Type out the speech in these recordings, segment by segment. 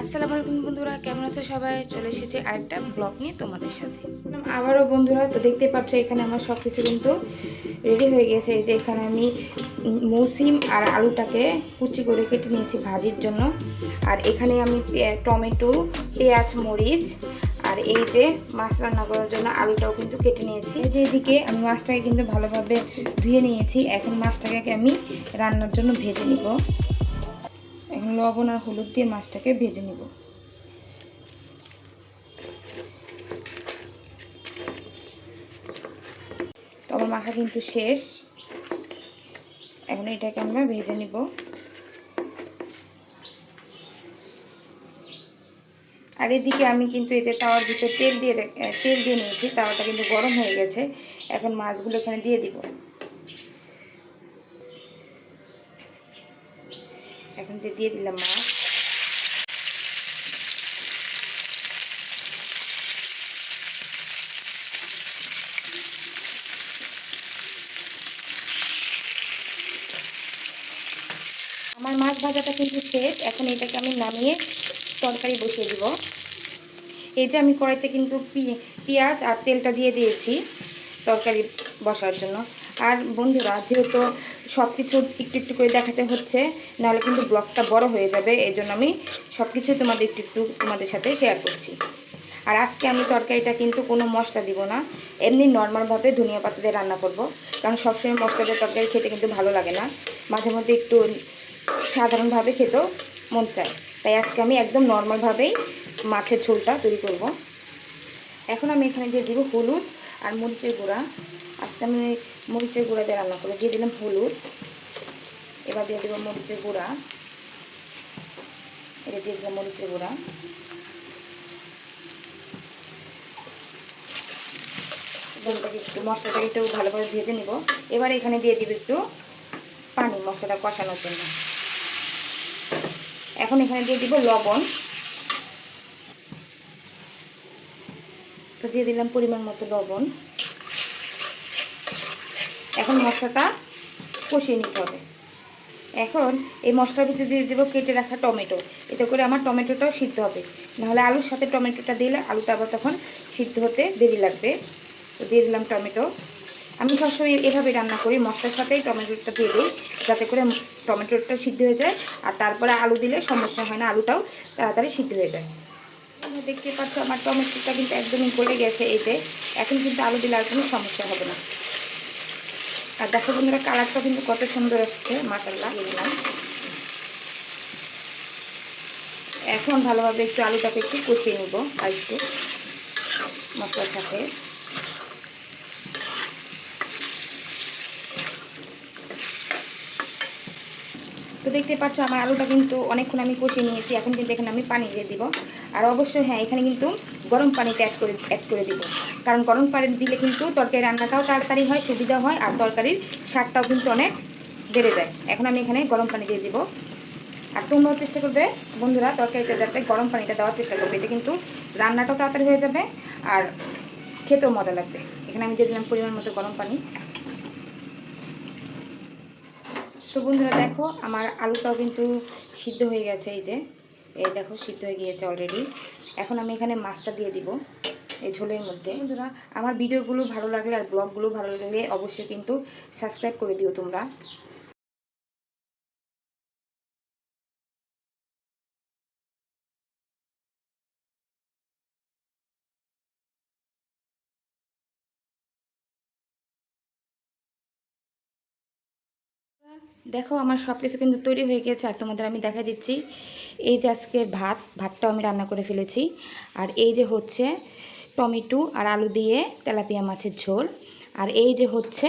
আসসালামু আলাইকুম বন্ধুরা, কেমন আছো সবাই? চলে এসেছে আরেকটা ব্লগ নিয়ে তোমাদের সাথে। আবারও বন্ধুরা, তো দেখতে পাচ্ছ, এখানে আমার সব কিছু কিন্তু রেডি হয়ে গেছে। এই যে এখানে আমি মৌসিম আর আলুটাকে কুচি করে কেটে নিয়েছি ভাজির জন্য। আর এখানে আমি টমেটো, পেঁয়াজ, মরিচ আর এই যে মাছ রান্না করার জন্য আলুটাও কিন্তু কেটে নিয়েছি। যে এদিকে আমি মাছটাকে কিন্তু ভালোভাবে ধুয়ে নিয়েছি। এখন মাছটাকে আমি রান্নার জন্য ভেজে নিব। লবণ আর হলুদ দিয়ে মাছটাকে ভেজে নিব। তো আমার মাখা কিন্তু শেষ। এখন এটাকে আমরা ভেজে নিব। আর এদিকে আমি কিন্তু যে তাওয়ার ভিতরে তেল দিয়ে তেল দিয়ে নিয়েছি, তাওয়াটা কিন্তু গরম হয়ে গেছে। এখন মাছগুলো এখানে দিয়ে দিব। এখন যে দিয়ে দিলাম মাছ। আমার মাছ ভাজাটা কিন্তু শেষ। এখন এটাকে আমি নামিয়ে তরকারি বসিয়ে দিব। এই যে আমি কড়াইতে কিন্তু পেঁয়াজ আর তেলটা দিয়ে দিয়েছি তরকারি বসার জন্য। আর বন্ধুরা, যেহেতু সব কিছু একটু একটু করে দেখাতে হচ্ছে, নাহলে কিন্তু ব্লগটা বড় হয়ে যাবে এই জন্য আমি সব কিছু তোমাদের একটু একটু তোমাদের সাথে শেয়ার করছি। আর আজকে আমি তরকারিটা কিন্তু কোনো মশলা দিব না, এমনি নর্মালভাবে ধনিয়া পাতা দিয়ে রান্না করব, কারণ সবসময় মশলা দিয়ে তরকারি খেতে কিন্তু ভালো লাগে না, মাঝে মধ্যে একটু সাধারণভাবে খেতেও মন চায়, তাই আজকে আমি একদম নর্মালভাবেই মাছের ঝোলটা তৈরি করব। এখন আমি এখানে দিয়ে দিব হলুদ আর মরিচের গুঁড়া। আজকে আমি মরিচের গুঁড়া দিয়ে রান্না করব। দিয়ে দিলাম হলুদ। এবার দিয়ে দেবো মরিচের গুঁড়া। এটা দিয়ে দিলাম মরিচের গুঁড়া। একটু, মশলাটাকে একটু ভালোভাবে ভেজে নিব। এবার এখানে দিয়ে দিব একটু পানি, মশলাটা কষানোর জন্য। এখন এখানে দিয়ে দিব লবণ। তো দিয়ে দিলাম পরিমাণ মতো লবণ। এখন মশলাটা কষিয়ে নিতে হবে। এখন এই মশলার ভিতরে দিয়ে দেবো কেটে রাখা টমেটো। এতে করে আমার টমেটোটাও সিদ্ধ হবে। নাহলে আলুর সাথে টমেটোটা দিলে আলুটা আবার তখন সিদ্ধ হতে দেরি লাগবে। তো দিয়ে দিলাম টমেটো। আমি সবসময় এভাবে রান্না করি, মশলার সাথেই টমেটোটা দিয়ে দিই, যাতে করে টমেটোটা সিদ্ধ হয়ে যায়। আর তারপরে আলু দিলে সমস্যা হয় না, আলুটাও তাড়াতাড়ি সিদ্ধ হয়ে যায়। দেখতে পাচ্ছ আমার টমেটোটা কিন্তু একদমই গলে গেছে এতে এখন কিন্তু আলু দিলে আর কোনো সমস্যা হবে না। আর দেখো বন্ধুরা, কালারটা কিন্তু কত সুন্দর আসছে মাসাল্লাহ দিলাম এখন ভালোভাবে একটু আলুটাকে একটু কষিয়ে নেব, আর একটু মশলার সাথে। তো দেখতে পাচ্ছ, আমার আলুটা কিন্তু অনেকক্ষণ আমি কষিয়ে নিয়েছি, এখন কিন্তু এখানে আমি পানি দিয়ে দিব। আর অবশ্যই হ্যাঁ এখানে কিন্তু গরম পানিতে অ্যাড করে অ্যাড করে দিব। কারণ গরম পানি দিলে কিন্তু তরকারি রান্নাটাও তাড়াতাড়ি হয়, সুবিধা হয়, আর তরকারির স্বাদটাও কিন্তু অনেক বেড়ে যায়। এখন আমি এখানে গরম পানি দিয়ে দিব। আর তোমরাও চেষ্টা করবে, বন্ধুরা, তরকারিতে যাতে গরম পানিটা দেওয়ার চেষ্টা করবে। এতে কিন্তু রান্নাটাও তাড়াতাড়ি হয়ে যাবে আর খেতেও মজা লাগবে। এখানে আমি দিয়ে দিলাম পরিমাণ মতো গরম পানি। তো বন্ধুরা, দেখো, আমার আলুটাও কিন্তু সিদ্ধ হয়ে গেছে, এই যে। এই দেখো, সিদ্ধ হয়ে গিয়েছে অলরেডি এখন আমি এখানে মাছটা দিয়ে দিব এই ঝোলের মধ্যে। বন্ধুরা, আমার ভিডিওগুলো ভালো লাগলে আর ব্লগগুলো ভালো লাগলে অবশ্যই কিন্তু সাবস্ক্রাইব করে দিও তোমরা। দেখো, আমার সব কিছু কিন্তু তৈরি হয়ে গেছে আর তোমাদের আমি দেখা দিচ্ছি। এই যে আজকে ভাত, ভাতটাও আমি রান্না করে ফেলেছি। আর এই যে হচ্ছে টমেটো আর আলু দিয়ে তেলাপিয়া মাছের ঝোল। আর এই যে হচ্ছে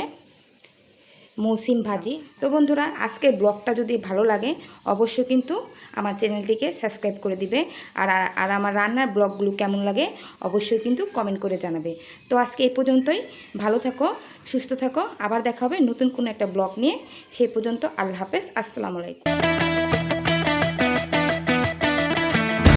মৌসিম ভাজি। তো বন্ধুরা, আজকের ব্লগটা যদি ভালো লাগে, অবশ্যই কিন্তু আমার চ্যানেলটিকে সাবস্ক্রাইব করে দিবে। আর আর আমার রান্নার ব্লগগুলো কেমন লাগে, অবশ্যই কিন্তু কমেন্ট করে জানাবে। তো আজকে এই পর্যন্তই। ভালো থাকো, সুস্থ থাকো। আবার দেখা হবে নতুন কোনো একটা ব্লগ নিয়ে। সেই পর্যন্ত আল্লাহ হাফেজ। আসসালামু আলাইকুম।